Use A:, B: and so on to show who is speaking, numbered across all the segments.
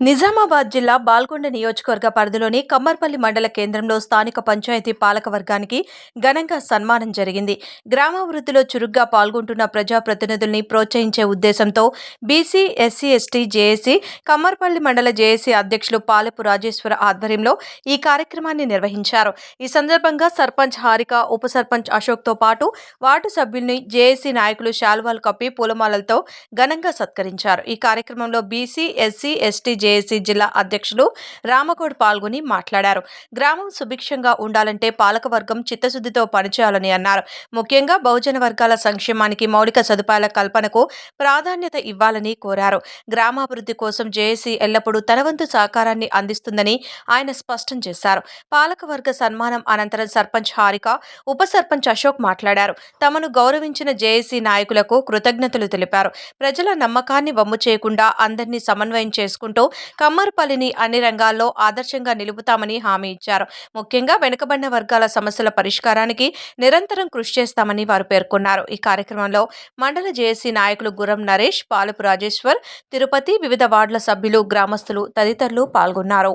A: నిజామాబాద్ జిల్లా బాల్కొండ నియోజకవర్గ పరిధిలోని కమ్మర్పల్లి మండల కేంద్రంలో స్థానిక పంచాయతీ పాలక వర్గానికి ఘనంగా సన్మానం జరిగింది. గ్రామాభివృద్ధిలో చురుగ్గా పాల్గొంటున్న ప్రజాప్రతినిధుల్ని ప్రోత్సహించే ఉద్దేశంతో BC SC ST JAC Kammarpalli మండల జేఏసీ అధ్యక్షులు పాలెపు రాజేశ్వర ఆధ్వర్యంలో ఈ కార్యక్రమాన్ని నిర్వహించారు. ఈ సందర్భంగా సర్పంచ్ హారిక ఉప సర్పంచ్ అశోక్తో పాటు వార్డు సభ్యుల్ని జేఏసీ నాయకులు శాల్వాల్ కప్పి పూలమాలలతో ఘనంగా సత్కరించారు. ఈ కార్యక్రమంలో బీసీ ఎస్సీ ఎస్టీ జేఏసీ జిల్లా అధ్యక్షులు రామగౌడ్ పాల్గొని మాట్లాడారు. గ్రామం సుభిక్షంగా ఉండాలంటే పాలకవర్గం చిత్తశుద్ధితో పనిచేయాలని అన్నారు. ముఖ్యంగా బహుజన వర్గాల సంక్షేమానికి మౌలిక సదుపాయాల కల్పనకు ప్రాధాన్యత ఇవ్వాలని కోరారు. గ్రామాభివృద్ధి కోసం జేఏసీ ఎల్లప్పుడూ తనవంతు సహకారాన్ని అందిస్తుందని ఆయన స్పష్టం చేశారు. పాలకవర్గ సన్మానం అనంతరం సర్పంచ్ హారిక ఉప సర్పంచ్ అశోక్ మాట్లాడారు. తమను గౌరవించిన జేఏసీ నాయకులకు కృతజ్ఞతలు తెలిపారు. ప్రజల నమ్మకాన్ని వమ్ము చేయకుండా అందరినీ సమన్వయం చేసుకుంటూ కమ్మర్పల్లిని అన్ని రంగాల్లో ఆదర్శంగా నిలుపుతామని హామీ ఇచ్చారు. ముఖ్యంగా వెనుకబడిన వర్గాల సమస్యల పరిష్కారానికి నిరంతరం కృషి చేస్తామని వారు పేర్కొన్నారు. ఈ కార్యక్రమంలో మండల జేఏసీ నాయకులు గురం నరేష్ పాలపు రాజేశ్వర్ తిరుపతి వివిధ వార్డుల సభ్యులు గ్రామస్తులు తదితరులు పాల్గొన్నారు.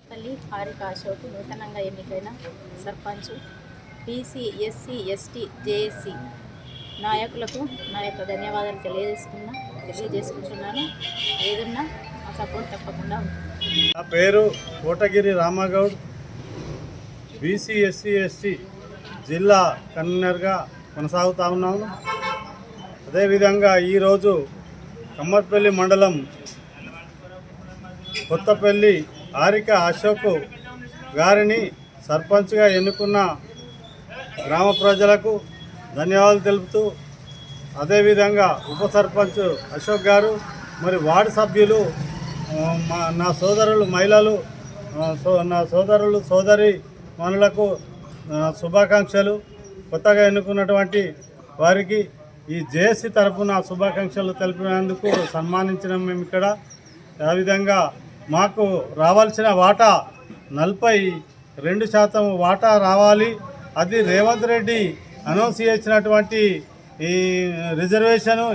B: పల్లి హారిక అశోక్ నూతనంగా ఎన్నికైన sarpanch BC SC ST JSC నాయకులకు నా యొక్క ధన్యవాదాలు తెలియజేసుకున్నా తెలియజేసుకుంటున్నాను. ఏదున్నా మా సపోర్ట్ తప్పకుండా
C: నా పేరు Kotagiri Ramagoud. BC SC ST జిల్లా కన్వీనర్గా కొనసాగుతా ఉన్నాను అదేవిధంగా ఈరోజు కమ్మర్పల్లి మండలం కొత్తపల్లి ఆరిక అశోక్ గారిని సర్పంచ్గా ఎన్నుకున్న గ్రామ ప్రజలకు ధన్యవాదాలు తెలుపుతూ అదేవిధంగా ఉప సర్పంచ్ అశోక్ గారు మరి వార్డు సభ్యులు మా నా సోదరులు మహిళలు సో నా సోదరులు సోదరి మనులకు శుభాకాంక్షలు. కొత్తగా ఎన్నుకున్నటువంటి వారికి ఈ జేఏసీ తరఫున శుభాకాంక్షలు తెలిపినందుకు సన్మానించిన మేము ఇక్కడ. ఆ విధంగా మాకు రావాల్సిన వాటా నలభై రెండు శాతం వాటా రావాలి. అది రేవంత్ రెడ్డి అనౌన్స్ చేసినటువంటి ఈ రిజర్వేషను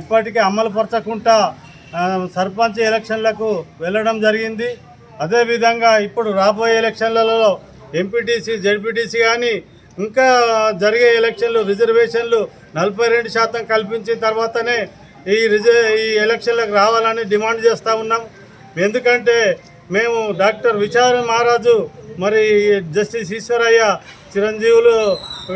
C: ఇప్పటికీ అమలుపరచకుండా సర్పంచ్ ఎలక్షన్లకు వెళ్ళడం జరిగింది. అదేవిధంగా ఇప్పుడు రాబోయే ఎలక్షన్లలో ఎంపీటీసీ జడ్పీటీసీ కానీ ఇంకా జరిగే ఎలక్షన్లు రిజర్వేషన్లు నలభై రెండు శాతం కల్పించిన తర్వాతనే ఈ రిజ ఈ ఎలక్షన్లకు రావాలని డిమాండ్ చేస్తూ ఉన్నాం. ఎందుకంటే మేము డాక్టర్ విచార మహారాజు మరి జస్టిస్ ఈశ్వరయ్య చిరంజీవులు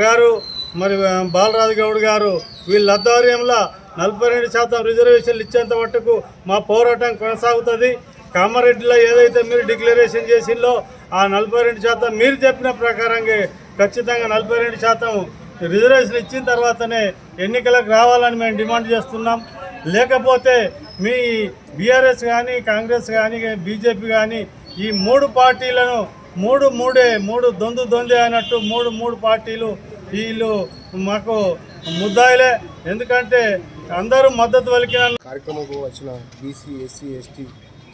C: గారు మరి బాలరాజు గౌడ్ గారు వీళ్ళ ఆధ్వర్యంలో నలభై రెండు శాతం రిజర్వేషన్లు ఇచ్చేంత మట్టుకు మా పోరాటం కొనసాగుతుంది. కామారెడ్డిలో ఏదైతే మీరు డిక్లరేషన్ చేసిందో ఆ నలభై రెండు శాతం మీరు చెప్పిన ప్రకారంగా ఖచ్చితంగా నలభై రెండు శాతం రిజర్వేషన్ ఇచ్చిన తర్వాతనే ఎన్నికలకు రావాలని మేము డిమాండ్ చేస్తున్నాం. లేకపోతే మీ బీఆర్ఎస్ కానీ కాంగ్రెస్ కానీ బీజేపీ కానీ ఈ మూడు పార్టీలను మూడు మూడే మూడు దొందు దొందే అన్నట్టు మూడు మూడు పార్టీలు వీళ్ళు మాకు ముద్దాయిలే. ఎందుకంటే అందరూ మద్దతు పలికిన
D: కార్యక్రమంకు వచ్చిన బీసీ ఎస్సీ ఎస్టీ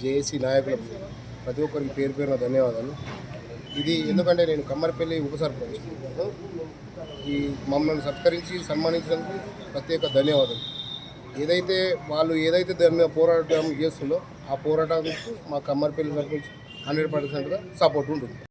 D: జేఏసీ నాయకులకు ప్రతి ఒక్కరికి పేరు పేరున ధన్యవాదాలు. ఇది ఎందుకంటే నేను కమ్మరిపల్లి ఉప సర్పంచ్ ఈ మమ్మల్ని సత్కరించి సన్మానించినందుకు ప్రత్యేక ధన్యవాదాలు. ఏదైతే వాళ్ళు ఏదైతే దాని మీద పోరాటం చేస్తుందో ఆ పోరాటానికి మా కమ్మరిపల్లి సర్పంచ్ హండ్రెడ్ పర్సెంట్గా సపోర్ట్ ఉంటుంది.